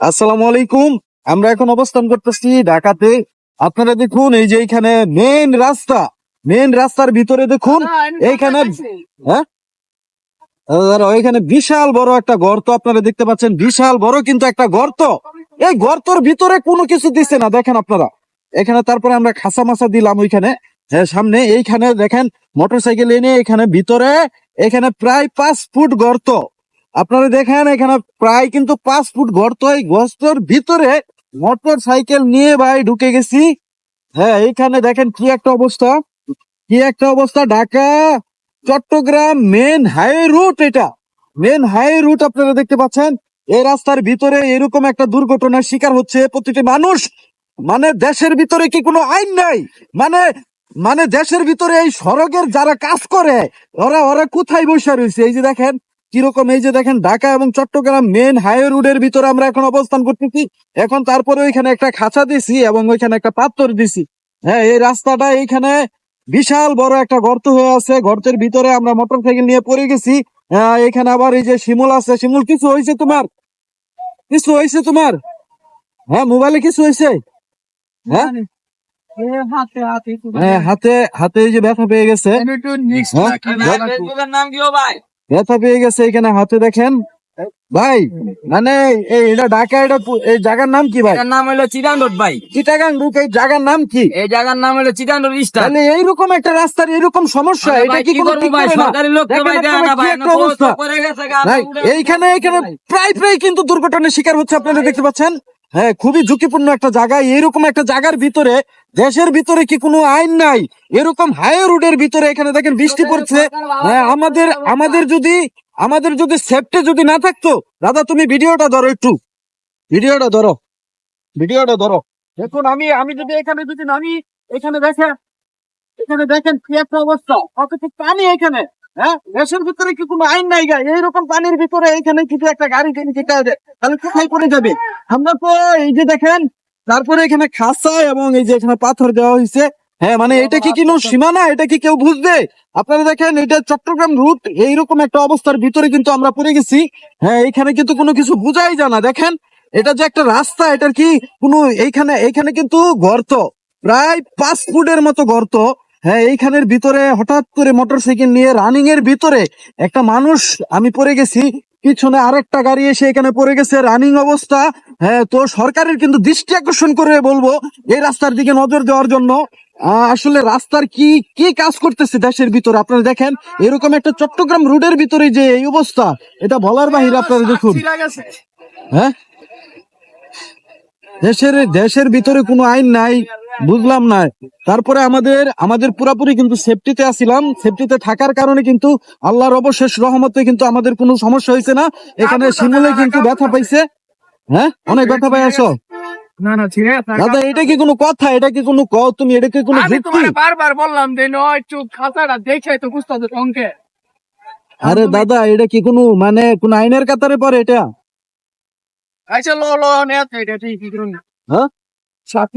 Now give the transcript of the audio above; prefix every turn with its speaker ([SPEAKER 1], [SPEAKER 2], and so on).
[SPEAKER 1] আসসালামু আলাইকুম। আমরা এখন অবস্থান করতেছি ঢাকাতে। আপনারা দেখুন এই যে এইখানে মেন রাস্তা। মেন রাস্তার ভিতরে দেখুন এইখানে হ্যাঁ? এখানে বিশাল বড় একটা গর্ত আপনারা দেখতে পাচ্ছেন। বিশাল বড় কিন্তু একটা গর্ত। এই গর্তর ভিতরে কোনো কিছু দিচ্ছে না দেখেন আপনারা। এখানে তারপরে আমরা খাসা মাসা দিলাম ওইখানে। হ্যাঁ, সামনে এইখানে দেখেন মোটরসাইকেল এনে এখানে ভিতরে এখানে প্রায় পাঁচ ফুট গর্ত। আপনারা দেখেন, এখানে প্রায় কিন্তু পাঁচ ফুট গর্ত এই গর্তর ভিতরে মোটর সাইকেল নিয়ে ভাই ঢুকে গেছি। হ্যাঁ এইখানে দেখেন কি একটা অবস্থা। কি একটা অবস্থা? Dhaka, Chittagong, main high route এটা। মেন হাই রুট আপনারা দেখতে পাচ্ছেন। এই রাস্তার ভিতরে এরকম একটা দুর্ঘটনার শিকার হচ্ছে প্রতিটি মানুষ। মানে দেশের ভিতরে কি কোনো আইন নাই? মানে মানে দেশের ভিতরে এই সড়কের যারা কাজ করে, ওরা ওরা কোথায় বসে রয়েছে? এই যে দেখেন কীরকম এই যে দেখেন ঢাকা এবং চট্টগ্রাম মেন হাইওয়ে রোডের ভিতরে আমরা এখন অবস্থান করতেছি। এখন তারপরে ওইখানে একটা খাঁচা দিছি এবং ওইখানে একটা পাথর দিছি। হ্যাঁ এই রাস্তাটা এইখানে বিশাল বড় একটা গর্ত হয়ে আছে। গর্তের ভিতরে আমরা মোটর সাইকেল নিয়ে পড়ে গেছি। এখানে আবার এই যে শিমুল আছে। শিমুল কিছু হয়েছে তোমার? কিছু হয়েছে তোমার? হ্যাঁ মোবাইলে কিছু হয়েছে? হ্যাঁ?
[SPEAKER 2] হাতে হাতে
[SPEAKER 1] হ্যাঁ হাতে হাতে এই যে ব্যথা পেয়ে গেছে। হ্যাঁ?
[SPEAKER 2] নাম কি ভাই?
[SPEAKER 1] ব্যথা পেয়ে গেছে এখানে হাতে দেখেন। ভাই মানে এই এটা ঢাকা এটা এই জায়গার নাম কি ভাই?
[SPEAKER 2] এটার নাম হলো চিরান রোড ভাই।
[SPEAKER 1] চিটাগাং রুট এই জায়গার নাম কি?
[SPEAKER 2] এই জায়গার নাম হলো চিরান রোড স্টার
[SPEAKER 1] তাহলে এইরকম একটা রাস্তার এরকম সমস্যা এটা কি কোনো ঠিক
[SPEAKER 2] ভাই? সরকারি লোক তো ভাই দেয় না ভাই
[SPEAKER 1] অবস্থা এইখানে এইখানে প্রায় প্রায় কিন্তু দুর্ঘটনার শিকার হচ্ছে আপনারা দেখতে পাচ্ছেন। হ্যাঁ খুবই ঝুঁকিপূর্ণ একটা জায়গা। এরকম একটা জায়গার ভিতরে দেশের ভিতরে কি কোনো আইন নাই? এরকম হাইওয়ে রোডের ভিতরে এখানে দেখেন বৃষ্টি পড়ছে। হ্যাঁ আমাদের আমাদের যদি আমাদের যদি সেফটি যদি না থাকতো দাদা তুমি ভিডিওটা ধরো একটু। ভিডিওটা ধরো। ভিডিওটা ধরো। দেখুন আমি আমি যদি এখানে যদি নামি এখানে দেখেন এখানে দেখেন কি একটা অবস্থা। কত পানি এখানে হ্যাঁ? দেশের ভিতরে কি কোনো আইন নাই গা? এইরকম পানির ভিতরে এখানে কিছু একটা গাড়ি হবে। তাহলে কোথায় পড়ে যাবে? আমরা তো এই যে দেখেন, তারপরে এখানে খাসা এবং এই যে এখানে পাথর দেওয়া হয়েছে। হ্যাঁ মানে এটা কি কোনো সীমানা এটা কি কেউ বুঝবে? আপনারা দেখেন, এটা চট্টগ্রাম রুট এইরকম একটা অবস্থার ভিতরে কিন্তু আমরা পড়ে গেছি। হ্যাঁ এইখানে কিন্তু কোনো কিছু বুঝাই না। দেখেন, এটা যে একটা রাস্তা, এটার কি কোনো এইখানে এইখানে কিন্তু গর্ত, প্রায় পাঁচ ফুটের মতো গর্ত। হ্যাঁ এইখানের ভিতরে হঠাৎ করে মোটরসাইকেল নিয়ে রানিং এর ভিতরে একটা মানুষ আমি পড়ে গেছি পিছনে আরেকটা গাড়ি এসে এখানে পড়ে গেছে রানিং অবস্থা। হ্যাঁ তো সরকারের কিন্তু দৃষ্টি আকর্ষণ করে বলব এই রাস্তার দিকে নজর দেওয়ার জন্য। আহ, আসলে রাস্তার কি কি কাজ করতেছে দেশের ভিতরে আপনারা দেখেন এরকম একটা চট্টগ্রাম রোডের ভিতরে যে এই অবস্থা এটা বলার বাহিরে আপনারা দেখুন। হ্যাঁ? দেশের দেশের ভিতরে কোনো আইন নাই। বুঝলাম না। তারপরে আমাদের আমাদের পুরাপুরি কিন্তু সেফটিতে আসিলাম। সেফটিতে থাকার কারণে কিন্তু আল্লাহর অবশেষ রহমতে কিন্তু আমাদের কোনো সমস্যা হয়েছে না। এখানে শিমুলে কিন্তু ব্যথা পাইছে। হ্যাঁ? অনেক ব্যথা পাই আসো। দাদা এটা কি কোনো কথা? এটা কি কোনো তুমি? এটা কি কোনো
[SPEAKER 3] বারবার বললাম যে নয় একটু খাতাটা দেখে তো বুঝতে হবে অঙ্কে
[SPEAKER 1] আরে দাদা এটা কি কোনো মানে কোন আইনের কাতারে পড়ে এটা?
[SPEAKER 3] আচ্ছা লো লো নেট এটা ঠিক কি করুন
[SPEAKER 1] হ্যাঁ?
[SPEAKER 3] সাত